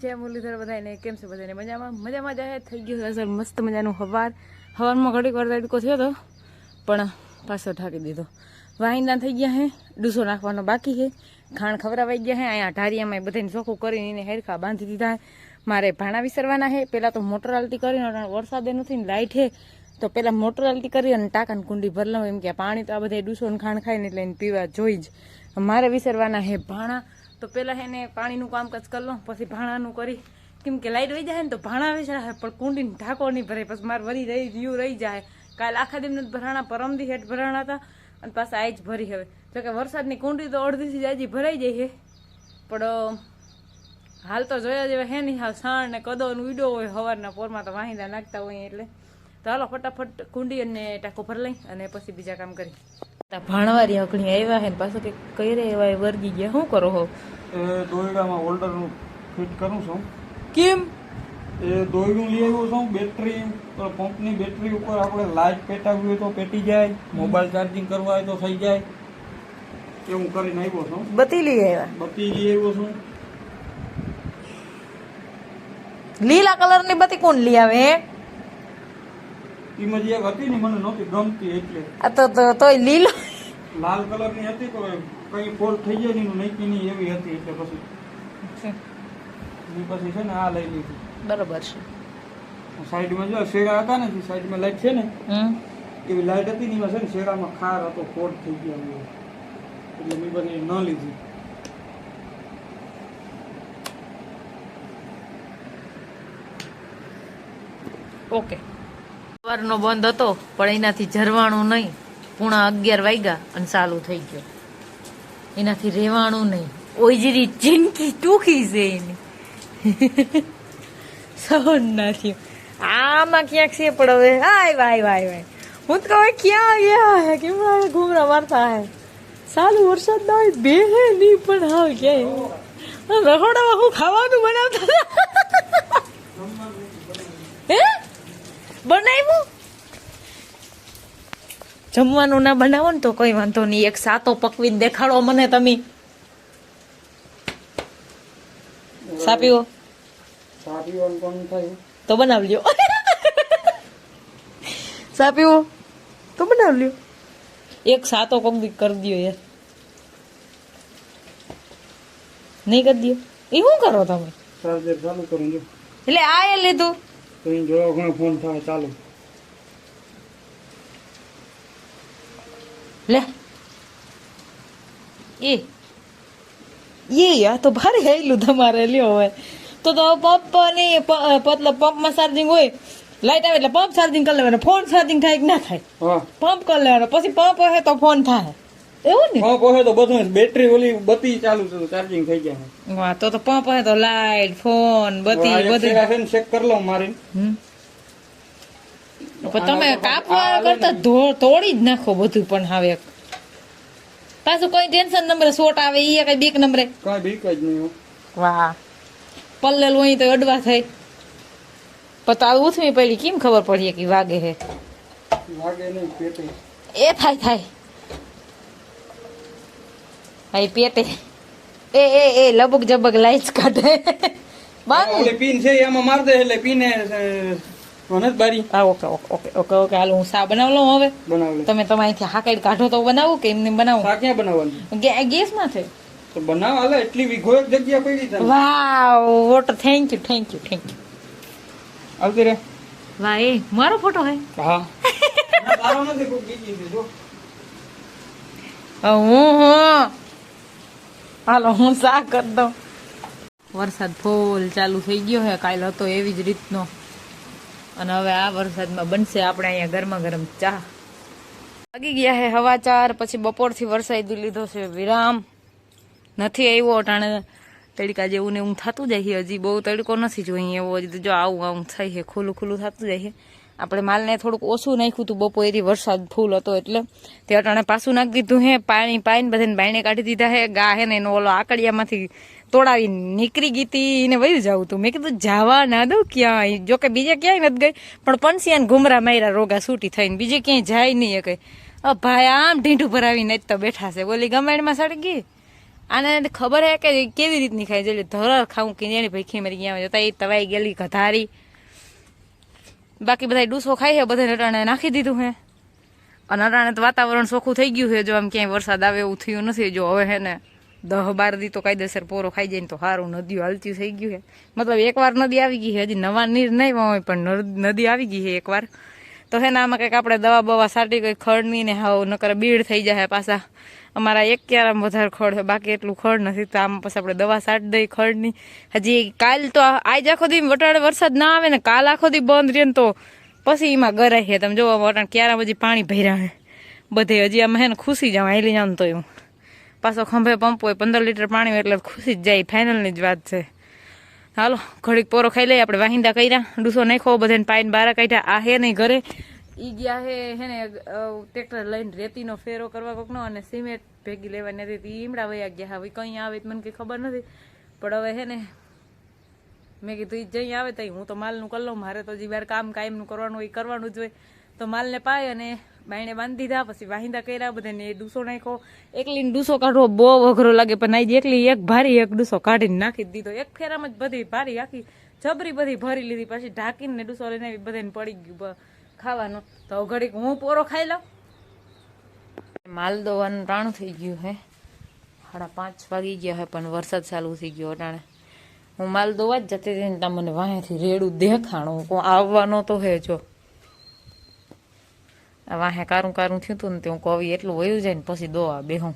જય મુરલીધર બધાને કેમ છે બધાને મજામાં? મજામાં જાય થઈ ગયું સર મસ્ત મજાનું હવાર. હવારમાં ઘડીક વાર તડકો થયો હતો પણ પાછો ઠાકી દીધો. વાહિંદા થઈ ગયા હે, ડૂસો નાખવાનો બાકી છે ખાણ ખવડાવાઈ ગયા હે, અહીંયા ઢારિયામાં બધાને ચોખ્ખું કરીને એને હેરખા બાંધી દીધા મારે ભાણા વિસરવાના છે પહેલાં તો મોટર આલતી કરીને વરસાદે નથી ને લાઇટ છે તો પહેલાં મોટર આલતી કરી અને ટાંકાને કુંડી ભર લઉં એમ કે પાણી તો આ બધા ડૂસોને ખાણ ખાઈને એટલે એને પીવા જોઈ જ. મારે વિસરવાના હે ભાણા. તો પહેલાં એને પાણીનું કામકાજ કરી લઉં પછી ભાણાનું કરી. કેમ કે લાઇટ વહી જાય ને તો ભાણા વિસરાય પણ કુંડીને ઢાંકો નહીં ભરાય. પછી મારે વરી રહી રહ્યું રહી જાય. કાલ આખા દિન ભરાણા પરમદી હેઠ ભરાણા હતા. અને પાછા આજ ભરી હવે. જો કે વરસાદની કુંડી તો અડધીથી જ હજી ભરાઈ જાય છે. પણ હાલ તો જોયા જેવા હે નહીં. હાલ સાણ ને કદો ને હોય સવારના પોરમાં તો વાહિંદા નાખતા હોય એટલે. તો હાલો, ફટાફટ કુંડી અને ટાંકો ભરી લઈ અને પછી બીજા કામ કરી ભાણવારી અકણી આવ્યા હે ને પાછું કે કઈ રે એવા વર્ગી ગયા. શું કરો હો? એ દોયડામાં હોલ્ડરનું ફિટ કરું છું. કેમ? એ દોયડું લઈ આવ્યો છું બેટરી પંપની બેટરી ઉપર આપણે લાઇટ પેટાવી હોય તો પેટી જાય મોબાઈલ ચાર્જિંગ કરવા હોય તો થઈ જાય. એવું કરીને આવ્યો છું. બતી લઈ આવ્યા? બતી લઈ આવ્યો છું. લીલા કલરની બતી કોણ લઈ આવે? હે એમાં જે એક હતી ને મને નહોતી ગમતી એટલે. આ તો તો તોય લીલો. લાલ કલરની હતી તો કઈ ફોલ્ટ થઈ જાય ને એનું નક્કી નહીં એવી હતી એટલે પછી. એ પછી છે ને આ લઈ લીધી. બરોબર છે. સાઈડમાં જો શેરા હતા ને જે સાઈડમાં લાઈટ છે ને હમ. એવી લાઈટ હતી ને એમાં છે ને શેરામાં ખાર હતો ફોલ્ટ થઈ ગયા એવું. એટલે મેં બધી ન લીધી. ઓકે. સવારનો બંધ હતો, પણ એનાથી ઝરવાણું નહીં. પૂણા અગિયાર વાગ્યા અને ચાલુ થઈ ગયો. એનાથી રહેવાનું નહીં. ઓજરી જિંદગી ટૂંકી છે એની. સહન ના થયું. આમાં ક્યાંક છે પણ હવે, હાય, વાય વાય વાય. હું તો હવે ક્યાં ગયા હે? કેમ ઘૂમરા મારતા હે? સાલું વરસાદ ના હોય, બે હે નહીં પણ હા ક્યાંય. રખોડામાં હું ખાવાનું બનાવતા હે બનાવ્યું જમવાનું ના બનાવો ને તો કઈ વાંધો નહીં. એક સાતો પકવીને દેખાડો મને તમે. સાપીઓ? તો બનાવી લ્યો સાપીઓ તો બનાવી લ્યો એક સાતો કોક દી કરી દો યાર. નહીં કરી દો એ શું કરો તમે? ચાર્જર ચાલુ કરું એટલે આ એ લીધું. તો ઘણો ફોન થાય ચાલુ. લે. એ. એ આ તો ભારે હેલું તમારે લ્યો હવે. તો તો પંપની મતલબ પંપમાં ચાર્જિંગ હોય લાઈટ આવે એટલે પંપ ચાર્જિંગ કરી લેવાનો. ફોન ચાર્જિંગ થાય કે ના થાય? પંપ કરી લેવાનો. પછી પંપ હોય તો ફોન થાય. એવું ને? પંપ હોય તો બધું બેટરી ઓલી બત્તી ચાલુ છે ચાર્જિંગ થઈ ગયા વાહ તો તો પંપ હોય તો લાઈટ ફોન બધી બધી. ચેક કરી લઉં મારી હમ. પણ તમે કાપવા કરતા ધો- તોડી જ નાખો બધું પણ હવે. પાછું કોઈ ટેન્શન નંબરે શોટ આવે ઈ કઈ બીક નંબરે. કઈ બીક જ નહીં વાહ. પલ્લેલું હોય તો અડવા થાય. પણ તો આ ઉથમી પેલી કેમ ખબર પડી કે વાગે હે? વાગે નહીં પેટે. એ થાય થાય. ભાઈ પેટે. એ એ એ લબક જબક લાઈટ કાઢે. બાંગ પિન છે એમાં માર દે એટલે પીને મને બારી. હા okay okay okay okay hello હું સા બનાવ લઉં હવે. બનાવ લે. તમે તમારીથી હાકડ કાઢો તો બનાવું કે એમને બનાવું? શા ક્યાં બનાવવાનું? ગેસમાં છે તો બનાવ હાલે એટલી વિઘો એક જગ્યા પડી છે wow what thank you thank you thank you આવતી રે. વાહ એ મારો ફોટો હે? હા. તારો નથી કોઈ બીજી છે જો. હું હું હાલો હું સા કરી દઉં. વરસાદ ફૂલ ચાલુ થઈ ગયો હે કાલ હતો એવી જ રીતનો. અને હવે આ વરસાદમાં બનશે આપણે અહીંયા ગરમા ગરમ ચા. લાગી ગયા હે હવા ચાર, પછી બપોરથી વરસાદ લીધો છે વિરામ. નથી આવ્યો અટાણે તડકા જેવું ને એવું થતું જાય છે. હજી બહુ તડકો નથી જોઈએ એવો. હજી જો આવું આવું થાય છે, ખુલ્લું ખુલ્લું થતું જાય છે. આપણે માલને થોડુંક ઓછું નાખ્યું હતું બપોરે વરસાદ ફૂલ હતો એટલે તે અટાણે પાછું નાખી દીધું હે, પાણી પાઈને બધાને બાયણે કાઢી દીધા હે, ગા હે ને એનો ઓલો આકડિયામાંથી તોડાવી નીકળી ગઈ હતી, એને વયું જવું હતું. મેં કીધું, જવા ના દઉં ક્યાંય. જોકે બીજે ક્યાંય નથી ગઈ, પણ પંસિયાને ઘુમરા માર્યા, રોગા છૂટી થઈને. બીજે ક્યાંય જાય નહીં એ અ ભાઈ, આમ ઢીંઢું ભરાવીને જ તો બેઠા છે. બોલી ગમેણમાં સડી ગઈ? આને ખબર હે કે કેવી રીતની ખાય છે? ધર ખાવું કે ભાઈ ખીમરી ગયા જતા એ તવાઈ ગયેલી કધારી બાકી બધા ડૂસો ખાય છે બધાને અટાણે નાખી દીધું હે અને અટાણે તો વાતાવરણ ચોખ્ખું થઈ ગયું છે, જો આમ ક્યાંય વરસાદ આવે એવું થયું નથી, જો હવે હે ને દહ બાર દી તો કાયદેસર પોરો ખાઈ જાય ને તો સારું નદીઓ હાલતી થઈ ગયું છે. મતલબ એકવાર નદી આવી ગઈ હજી નવા નીર નહીં હોય, પણ નદી આવી ગઈ છે એકવાર તો હે ને આમાં કંઈક આપણે દવા બવા સાટી કંઈક ખડની ને હાવ નકર બીડ થઈ જાય પાછા. અમારા એક ક્યારામાં વધારે ખડ છે, બાકી એટલું ખડ નથી, તો આમ પછી આપણે દવા સાટ દઈ ખડની. હજી કાલ તો આજ આખો દી વટાડે વરસાદ ના આવે ને, કાલ આખો દી બંધ રહે ને તો પછી એમાં ગરાય છે તમે જોવો, વટાણ ક્યારા બધી પાણી ભર્યા બધે હજી આમાં હે ને ખુશી જાઉં આઈલી જાઉં તો એવું. પાછો ખંભે પંપ હોય, પંદર લીટર પાણી એટલે ખુશી જ જાય ફાઇનલની જ વાત છે. હાલો, ઘડીક પોરો ખાઈ લઈએ, આપણે વાહિંદા કર્યા, ડૂસો નાખો બધાને પાઈને બાર કાઢ્યા, આ હે નહીં ઘરે. ઈ ગયા હે, હેને ટ્રેક્ટર લઈને રેતીનો ફેરો કરવા કોકનો અને સિમેન્ટ ભેગી લેવાની હતી. ઈમડા વયા ગયા. હવે કઈ આવે મને કઈ ખબર નથી. પણ હવે હે ને મેં કીધું ઈ જઈ આવે તઈ. હું તો માલનું કરી લઉં. મારે તો જે બાર કામ કાયમનું કરવાનું હોય કરવાનું જ હોય. તો માલને પાય અને બાયણે બાંધી દીધા. પછી વાહિંદા કર્યા બધાને. એ ડૂસો નાખ્યો. એકલીને ડૂસો કાઢવો બહુ અઘરો લાગે. પણ આજ એકલી એક ભારી એક ડૂસો કાઢીને નાખી દીધો. એક ફેરામાં જ બધી ભારી આખી જબરી બધી ભરી લીધી. પછી ઢાંકીને ડૂસો લઈને બધાને પડી ગયું. ખાવાનું. તો ઘડીક હું પોરો ખાઈ લઉં. માલ દોવાનું ટાણું થઈ ગયું હે. સાડા પાંચ વાગી ગયા હે, પણ વરસાદ ચાલુ થઈ ગયો અટાણે. હું માલ દોવા જ જતી હતી ત્યાં મને વાંહેથી રેડું દેખાણું. કોઈ આવવાનો તો હે જો. વાહે કારું કારું થયું હતું ને તે હું કવિ એટલું વયું જાય ને પછી દોવા બેહું.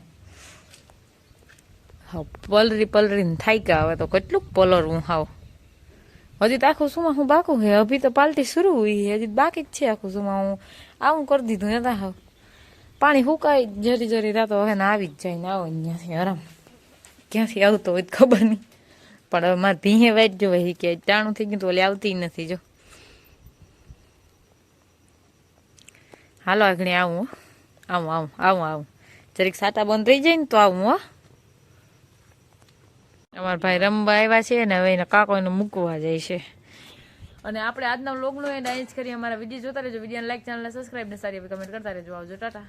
હા પલરી પલરીને થાય કે હવે તો કેટલુંક પલરવું હાવ. હજી તો આખું સુમાં હું બાકું હે, અભી તો પાલટી શરૂ હોય હજી બાકી જ છે આખું સુમાં હું આવું કરી દીધું ને તા પાણી હુકાય જરી જરી રાતો હવે આવી જ જાય ને આવો ત્યાંથી આરામ ક્યાંથી આવતો હોય ખબર નહીં. પણ હવે મારે ધીહે વાઈટ હોય કે ટાણું થઈ ગયું તો ઓલી આવતી નથી જો. હાલો આગળ આવું. આવું આવું આવું આવું. જરીક સાટા બંધ થઈ જાય ને તો આવું હો. અમારા ભાઈ રમવા આવ્યા છે અને હવે એના કાકો એને મૂકવા જાય છે. અને આપણે આજના વ્લોગનું એને જ કરીએ. અમારા વીડિયો જોતા રહેજો. વિડીયોને લાઈક ચેનલને સબસ્ક્રાઈબ ને સારી એવી કમેન્ટ કરતા રહેજો. આવજો, ટાટા.